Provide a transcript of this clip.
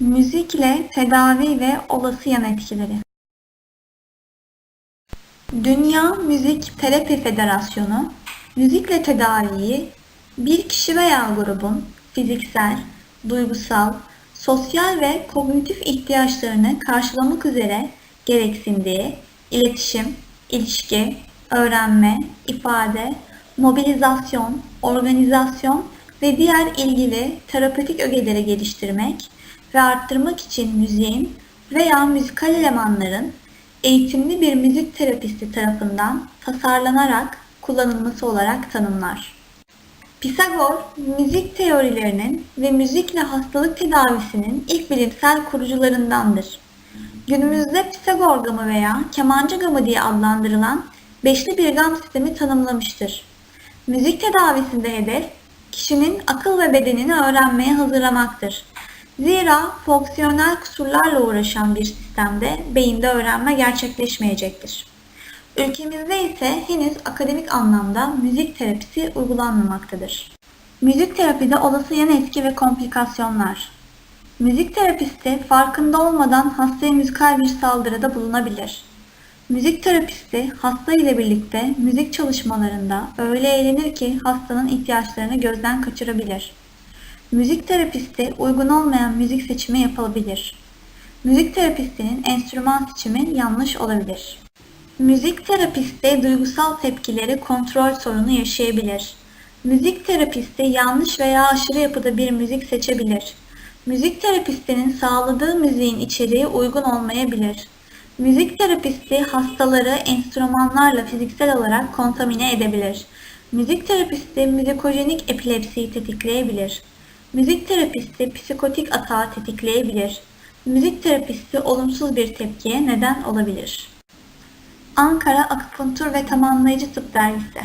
Müzikle tedavi ve olası yan etkileri. Dünya Müzik Terapi Federasyonu, müzikle tedaviyi bir kişi veya grubun fiziksel, duygusal, sosyal ve kognitif ihtiyaçlarını karşılamak üzere gereksindiği iletişim, ilişki, öğrenme, ifade, mobilizasyon, organizasyon ve diğer ilgili terapötik ögeleri geliştirmek ve arttırmak için müziğin veya müzikal elemanların eğitimli bir müzik terapisti tarafından tasarlanarak kullanılması olarak tanımlar. Pisagor, müzik teorilerinin ve müzikle hastalık tedavisinin ilk bilimsel kurucularındandır. Günümüzde Pisagor gamı veya kemancı gamı diye adlandırılan beşli bir gam sistemi tanımlamıştır. Müzik tedavisinde hedef, kişinin akıl ve bedenini öğrenmeye hazırlamaktır. Zira fonksiyonel kusurlarla uğraşan bir sistemde beyinde öğrenme gerçekleşmeyecektir. Ülkemizde ise henüz akademik anlamda müzik terapisi uygulanmamaktadır. Müzik terapide olası yan etki ve komplikasyonlar. Müzik terapisti farkında olmadan hastaya müzikal bir saldırıda bulunabilir. Müzik terapisti hasta ile birlikte müzik çalışmalarında öyle eğlenir ki hastanın ihtiyaçlarını gözden kaçırabilir. Müzik terapisti uygun olmayan müzik seçimi yapabilir. Müzik terapistinin enstrüman seçimi yanlış olabilir. Müzik terapisti duygusal tepkileri kontrol sorunu yaşayabilir. Müzik terapisti yanlış veya aşırı yapıda bir müzik seçebilir. Müzik terapistinin sağladığı müziğin içeriği uygun olmayabilir. Müzik terapisti hastaları enstrümanlarla fiziksel olarak kontamine edebilir. Müzik terapisti müzikojenik epilepsiyi tetikleyebilir. Müzik terapisti psikotik atağı tetikleyebilir. Müzik terapisti olumsuz bir tepkiye neden olabilir. Ankara Akupunktur ve Tamamlayıcı Tıp Dergisi